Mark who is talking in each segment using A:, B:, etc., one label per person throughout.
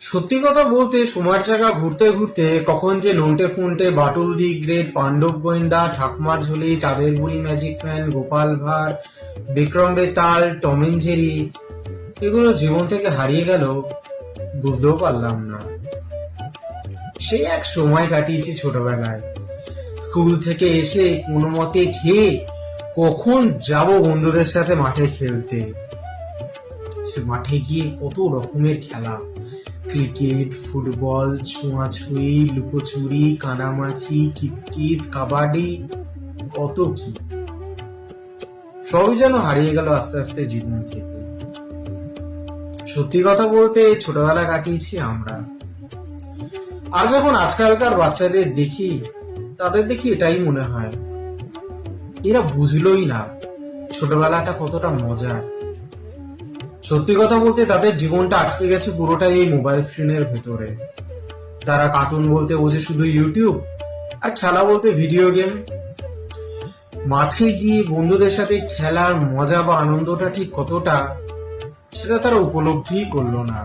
A: সত্যি কথা বলতে সময়ের জায়গা ঘুরতে ঘুরতে কখন যে Nonte Phonte Batul the great, Pandab Goyenda Thakumar Jhuli, Chander Buri magic man Gopal Bhar, Vikram Betal Tom and Jerry, এগুলো জীবন থেকে হারিয়ে গেল, বুঝতেও পারলাম না। সেই এক সময় কাটিয়েছি ছোটবেলায়। স্কুল থেকে এসে কোনো মতে খেয়ে কখন যাব বন্ধুদের সাথে মাঠে খেলতে। সে মাঠে গিয়ে কত রকমের খেলা। ক্রিকেট, ফুটবল, ছোঁয়াছুঁই, লুকোচুরি, কানামাছি, কিতকিত, কাবাডি, কত কি। সবই যেন হারিয়ে গেল আস্তে আস্তে জীবন থেকে। সত্যি কথা বলতে ছোটবেলা কাটিয়েছি আমরা। আর যখন আজকালকার বাচ্চাদের দেখি, তাদের দেখি এটাই মনে হয়। এরা বুঝলোই না ছোটবেলাটা কতটা মজার। সত্যি কথা বলতে তাদের জীবনটা আটকে গেছে পুরোটাই এই মোবাইল স্ক্রিনের ভেতরে। তারা কার্টুন বলতে বোঝে শুধু ইউটিউব আর খেলা বলতে ভিডিও গেম মাঠে গিয়ে বন্ধুদের সাথে খেলার মজা বা আনন্দটা ঠিক কতটা, সেটা তারা উপলব্ধিই করল না।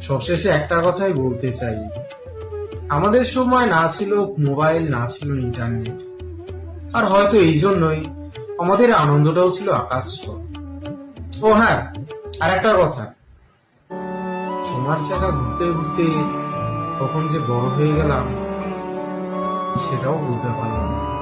A: সবশেষে একটা কথাই বলতে চাই। আমাদের সময় না ছিল মোবাইল না ছিল ইন্টারনেট আর হয়তো এই জন্যই আমাদের আনন্দটাও ছিল আকাশ। ও হ্যাঁ আর একটা কথা। তোমার জায়গা ঘুরতে ঘুরতে কখন যে বড় হয়ে গেলাম, সেটাও বুঝতে পারলাম না।